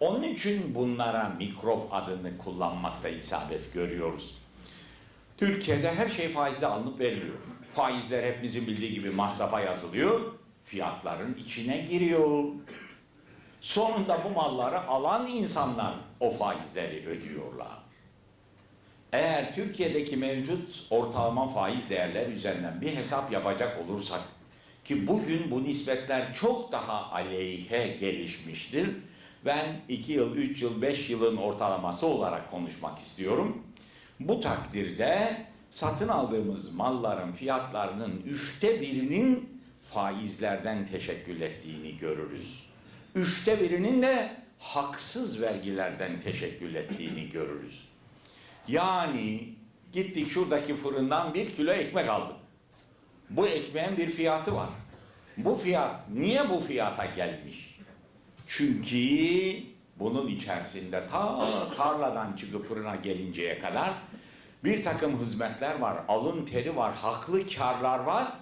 Onun için bunlara mikrop adını kullanmakta isabet görüyoruz. Türkiye'de her şey faizle alınıp veriliyor. Faizler hepimizin bildiği gibi masrafa yazılıyor, fiyatların içine giriyor. Sonunda bu malları alan insanlar o faizleri ödüyorlar. Eğer Türkiye'deki mevcut ortalama faiz değerler üzerinden bir hesap yapacak olursak ki bugün bu nispetler çok daha aleyhe gelişmiştir. Ben 2 yıl, 3 yıl, 5 yılın ortalaması olarak konuşmak istiyorum. Bu takdirde satın aldığımız malların fiyatlarının üçte birinin faizlerden teşekkül ettiğini görürüz. Üçte birinin de haksız vergilerden teşekkül ettiğini görürüz. Yani gittik şuradaki fırından bir kilo ekmek aldık. Bu ekmeğin bir fiyatı var. Bu fiyat niye bu fiyata gelmiş? Çünkü bunun içerisinde ta tarladan çıkıp fırına gelinceye kadar bir takım hizmetler var, alın teri var, haklı karlar var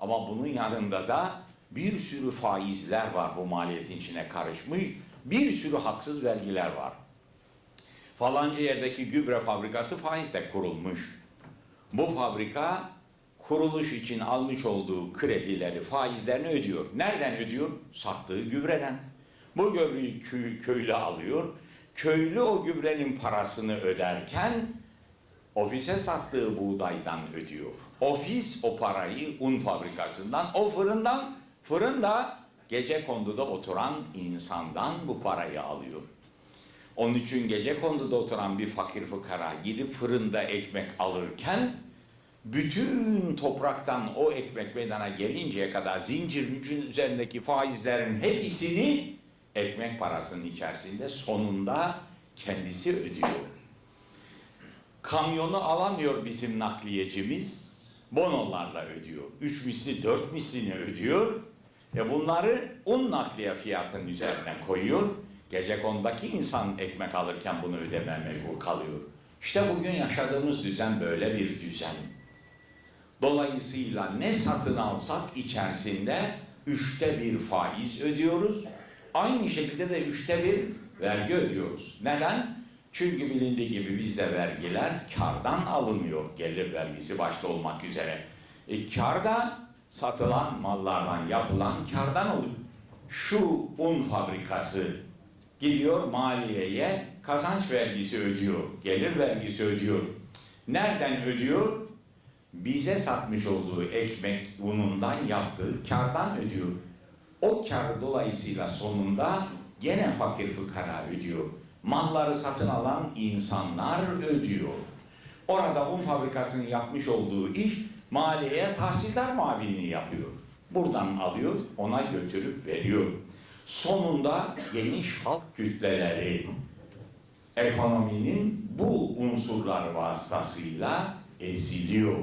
ama bunun yanında da bir sürü faizler var bu maliyetin içine karışmış, bir sürü haksız vergiler var. Falanca yerdeki gübre fabrikası faizle kurulmuş. Bu fabrika kuruluş için almış olduğu kredileri, faizlerini ödüyor. Nereden ödüyor? Sattığı gübreden. Bu gübreyi kö- köylü alıyor. Köylü o gübrenin parasını öderken ofise sattığı buğdaydan ödüyor. Ofis o parayı un fabrikasından, o fırından, fırın da gece konduda oturan insandan bu parayı alıyor. Onun için gece konduda oturan bir fakir fukara gidip fırında ekmek alırken bütün topraktan o ekmek meydana gelinceye kadar zincirin üzerindeki faizlerin hepsini ekmek parasının içerisinde sonunda kendisi ödüyor. Kamyonu alamıyor bizim nakliyecimiz. Bonolarla ödüyor. Üç misli, dört mislini ödüyor. E bunları un nakliye fiyatının üzerine koyuyor. Gece konudaki insan ekmek alırken bunu ödemeye mecbur kalıyor. İşte bugün yaşadığımız düzen böyle bir düzen. Dolayısıyla ne satın alsak içerisinde üçte bir faiz ödüyoruz. Aynı şekilde de üçte bir vergi ödüyoruz. Neden? Çünkü bilindiği gibi bizde vergiler kardan alınıyor. Gelir vergisi başta olmak üzere. E kar da satılan mallardan yapılan kardan oluyor. Şu un fabrikası gidiyor maliyeye kazanç vergisi ödüyor. Gelir vergisi ödüyor. Nereden ödüyor? bize satmış olduğu ekmek unundan yaptığı kardan ödüyor. O kar dolayısıyla sonunda gene fakir fukara ödüyor. Malları satın alan insanlar ödüyor. Orada un fabrikasının yapmış olduğu iş maliyeye tahsildar muavinliği yapıyor. Buradan alıyor, ona götürüp veriyor. Sonunda geniş halk kütleleri ekonominin bu unsurlar vasıtasıyla eziliyor.